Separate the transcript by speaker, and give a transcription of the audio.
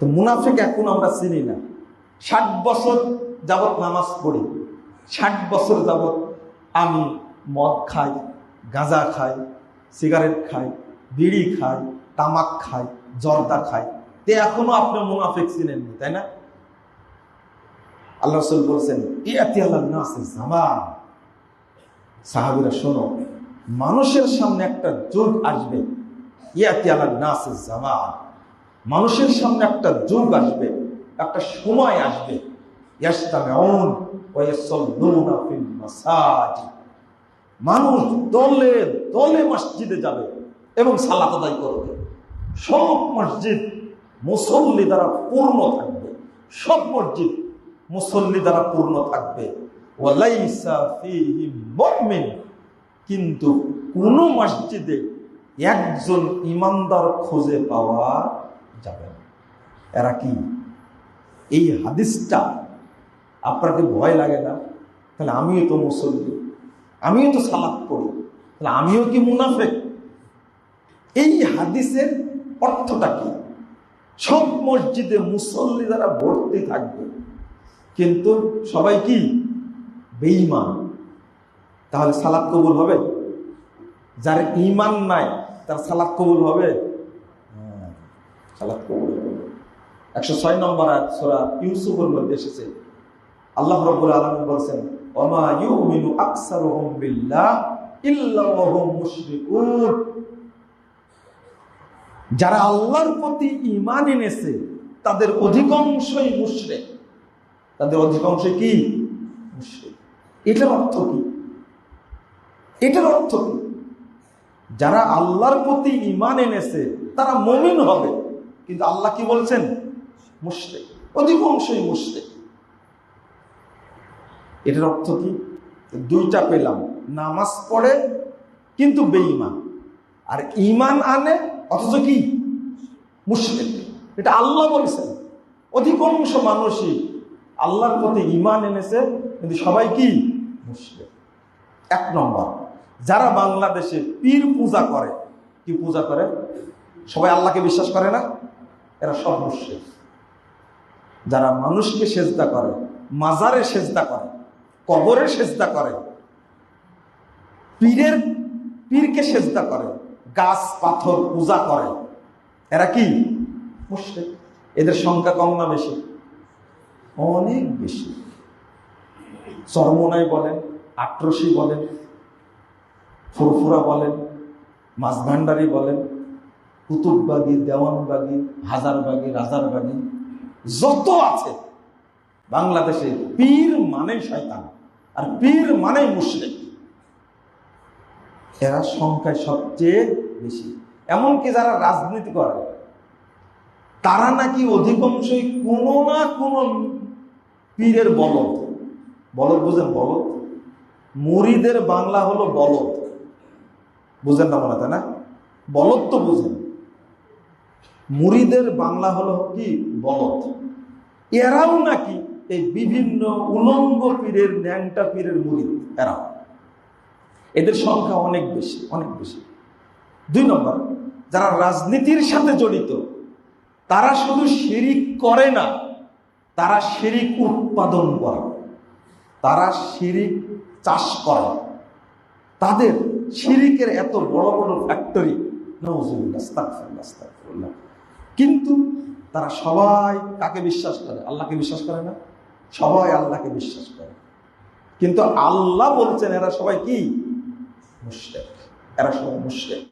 Speaker 1: তো মুনাফিক এখন আমরা চিনি না। ষাট বছর যাবৎ নামাজ পড়ি। ষাট বছর যাবৎ আমি মদ খাই, গাঁজা খাই, সিগারেট খাই, বিড়ি খাই, তামাক খাই, জর্দা খাই। তে এখনও আপনি মুনাফিক চিনেননি তাই না? আল্লাহ বলছেন জামান। সাহাবিরা, শোনো, মানুষের সামনে একটা যুগ আসবে। ইয়াতি আল্লাহ জামান। মানুষের সামনে একটা যুগ আসবে, একটা সময় আসবে। মানুষ দলে দলে মসজিদে যাবে এবং সালাত আদায় করবে। সব মসজিদ মুসল্লি দ্বারা পূর্ণ থাকবে। সব মসজিদ মুসল্লি দ্বারা পূর্ণ থাকবে। কিন্তু কোন মসজিদে একজন ইমানদার খুঁজে পাওয়া যাবে এরা কি? এই হাদিসটা আপনাকে ভয় লাগে না? তাহলে আমিও তো মুসল্লি। আমিও তো সালাত পড়ি। তাহলে আমিও কি মুনাফেক? এই হাদিসের অর্থটা কি? সব মসজিদে মুসল্লি দ্বারা ভর্তি থাকবে, কিন্তু সবাই কি? বেঈমান। তাহলে সালাদ কবুল হবে? যার ইমান নাই, তার সালাদ কবুল হবে? একশো ছয় নম্বর সূরা ইউসুফের মধ্যে এসেছে। আল্লাহ রাব্বুল আলামিন বলছেন, ওমা ইউমিনু আকসারুহুম যারা আল্লাহর প্রতি ইমান এনেছে, তাদের অধিকাংশই মুশরিক। তাদের অধিকাংশ কি? মুশরিক। এটার অর্থ কি? এটার অর্থ কি? যারা আল্লাহর প্রতি ঈমান এনেছে, তারা মমিন হবে। কিন্তু আল্লাহ কি বলছেন? মুশরিক। অধিকাংশই মুশরিক। এটার অর্থ কি? দুইটা পেলাম। নামাজ পড়ে কিন্তু বেঈমান। আর ঈমান আনে অথচ কি? মুশরিক। এটা আল্লাহ বলেছেন। অধিকাংশ মানুষই আল্লাহর প্রতি ঈমান এনেছে, কিন্তু সবাই কি? মুশরিক। এক নম্বর, যারা বাংলাদেশে পীর পূজা করে, কি পূজা করে? সবাই আল্লাহকে বিশ্বাস করে না? এরা মুশরিক। যারা মানুষকে সেজদা করে, মাজারে সেজদা করে, কবরে সেজদা করে, পীরের, পীরকে সেজদা করে, গাছ, পাথর, পূজা করে, এরা কি? মুশরিক। এদের সংখ্যা কম না বেশি? অনেক বেশি। চরমনাই বলেন আট্রসি বলেন, ফুরফুরা বলেন মাঝভান্ডারি বলেন কুতুববাগি দেওয়ানবাগি হাজারবাগি রাজারবাগি যত আছে, বাংলাদেশে পীর মানে শয়তান, আর পীর মানে মুশরিক। এরা সংখ্যায় সবচেয়ে বেশি। এমনকি যারা রাজনীতি করে, তারা নাকি অধিকাংশই কোনো না কোনো পীরের বলদ। বলদ বুঝেন বলদ? মুড়িদের বাংলা হলো বলদ। বুঝেন না মনে তাই না? বলদ তো বুঝেন। মুড়িদের বাংলা হলো কি? বলদ। এরাও নাকি এই বিভিন্ন উলঙ্গ পীরের, ন্যাংটা পীরের মুড়িদ এরাও। এদের সংখ্যা অনেক বেশি অনেক বেশি। দুই নম্বর, যারা রাজনীতির সাথে জড়িত, তারা শুধু শিরিক করে না, তারা শিরিক উৎপাদন করে। তারা শিরিক চাষ করে। তাদের শিরিকের এত বড় বড় ফ্যাক্টরি কিন্তু তারা সবাই কাকে বিশ্বাস করে? আল্লাহকে বিশ্বাস করে না? সবাই আল্লাহকে বিশ্বাস করে। কিন্তু আল্লাহ বলছেন, এরা সবাই কি? মুশরিক। এরা সবাই মুশরিক।